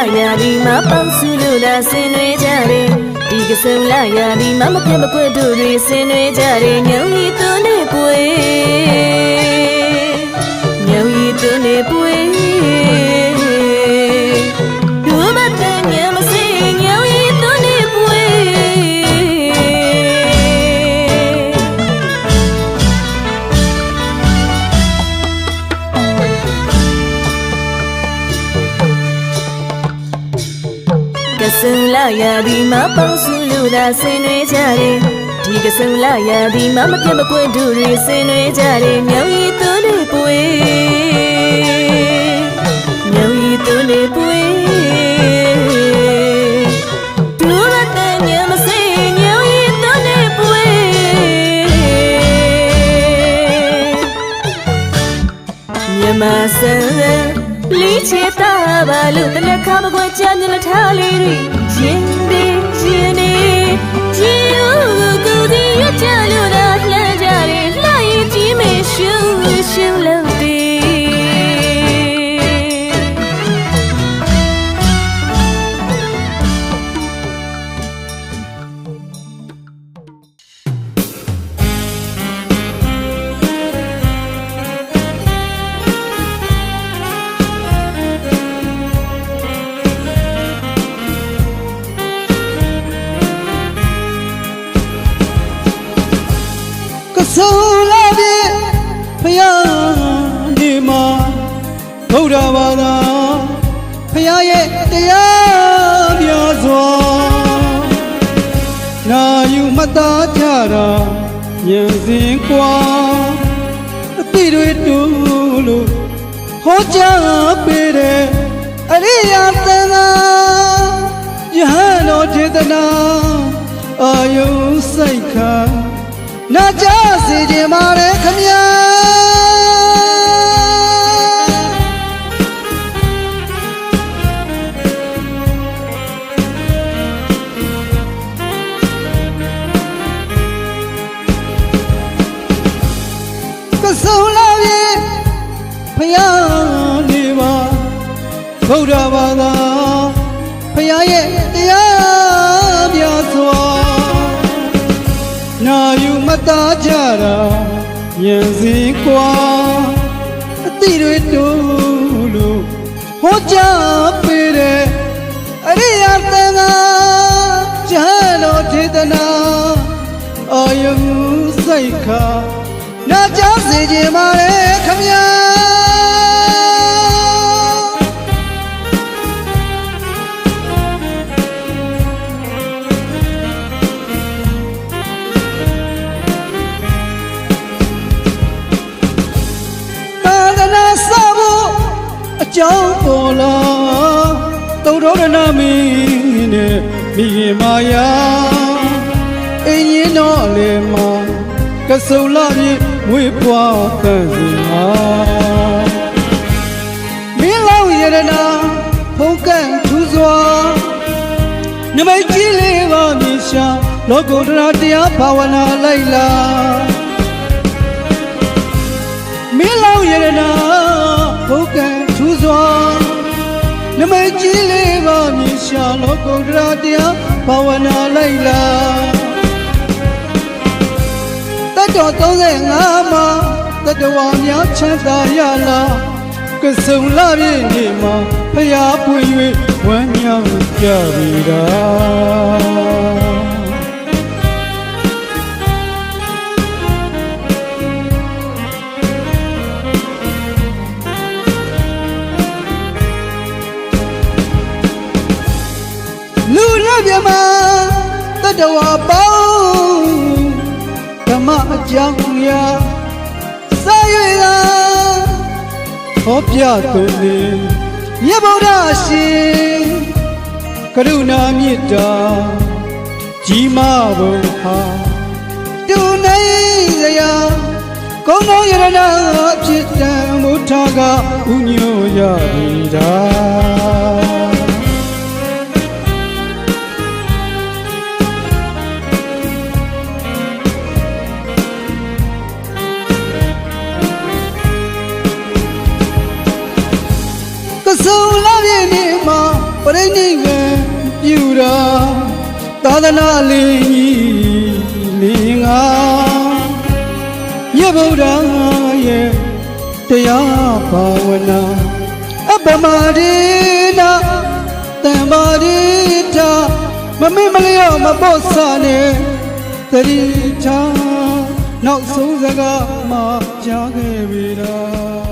ပေါင်းစုလို့သာဆင်နွှဲကြတယ်ဒီကစုံလာရဒီမမပြတ်မကွက်တို့တွေဆင်နွှဲကြတယ်ညောင်ရီသွန်းနေပွေညောင်ရီသွန်းနေပွေ ကစုံလာရဒီမပေါင်းစုလို့သာဆင်နွှဲကြတယ်ဒီကစုံလာရဒီမမပြတ်မကွက်တို့တွေဆင်နွှဲကြတယ်မြောင်ရီသွန်းနေပွေမြောင်ရီသွန်းနေပွေဒူရတဲ့ညမစင်မြောင်ရီသွန်းနေ ပွေမြမဆန်လီချေတာဘာလို့တနခါမကွယ်ချမ်းညလက်ထားလေးတွေရင်ဒီရင်နေ ဆုံလာပြီဖယားဒီမှာဘုရားဘာသာဖယားရဲ့တရားများစွာနာယူမသားကြတာဉာဏ်စဉ်กว่าအတိတွေတူလို့ဟောကြားပေးတယ်အရိယာသံဃာယဟန်တော်ចេတနာအာယုစိတ်ခါ နာကြစေခြင်းပါလေခမညာကဆုံလာပြီဖယားနေပါဗုဒ္ဓဘာသာဖယားရဲ့တရား ယူမသားကြတာဉာဏ်စီကွာအတိတွေတူလို့ဟောကြားပေးတယ်အရိယာသံဃာကျမ်းတော်ထေသနာအာယုစိတ်ခါနာကြားစေခြင်းပါလေခမညာ ကြောင်းပေါ်လာသုတော်ရဏမင်းနဲ့မိခင်မာယာအင်းရင်တော်လေမှာကစုံလာပြီမွေးဖွားတန်စီမှာမင်းလောင်ရတနာဖုန်ကန့်ထူစွာနမိတ်ကြီးလေးပါမြေရှာလောကုတ္တရာတရားဘာဝနာလိုက်လာမင်းလောင်ရတနာဘုကံ ထူစွာနမိတ်ကြီးလေးပါမြေရှာလောကုတ္တရာတရားဘာဝနာလိုက်လာတတ်တော်35မှာတတဝါများချမ်းသာရလာကစုံလာပြည့်နေမှာဖျားပွင့်၍ဝမ်းမြောက်ကြပြီတာ မ္မအကြောင်းရာစာရွေသာဟောပြသူနေမြတ်ဗုဒ္ဓရှင်ကရုဏာမေတ္တာကြီးမားဘုံဟာတူနိုင်စရာကုန်းတော်ယရနာအဖြစ်တံမုထာကဥညိုရပြီတာကစုံလာပြည့်နေ သာသနာလင်းကြီးလင်းငါမြတ်ဗုဒ္ဓရဲ့တရားဘာဝနာအပ္ပမရိနာတံပါရိတာမမေ့မလျော့မပေါ့ဆနဲ့တတိချာနောက်ဆုံးစကားမှကြားခဲ့ပြီလား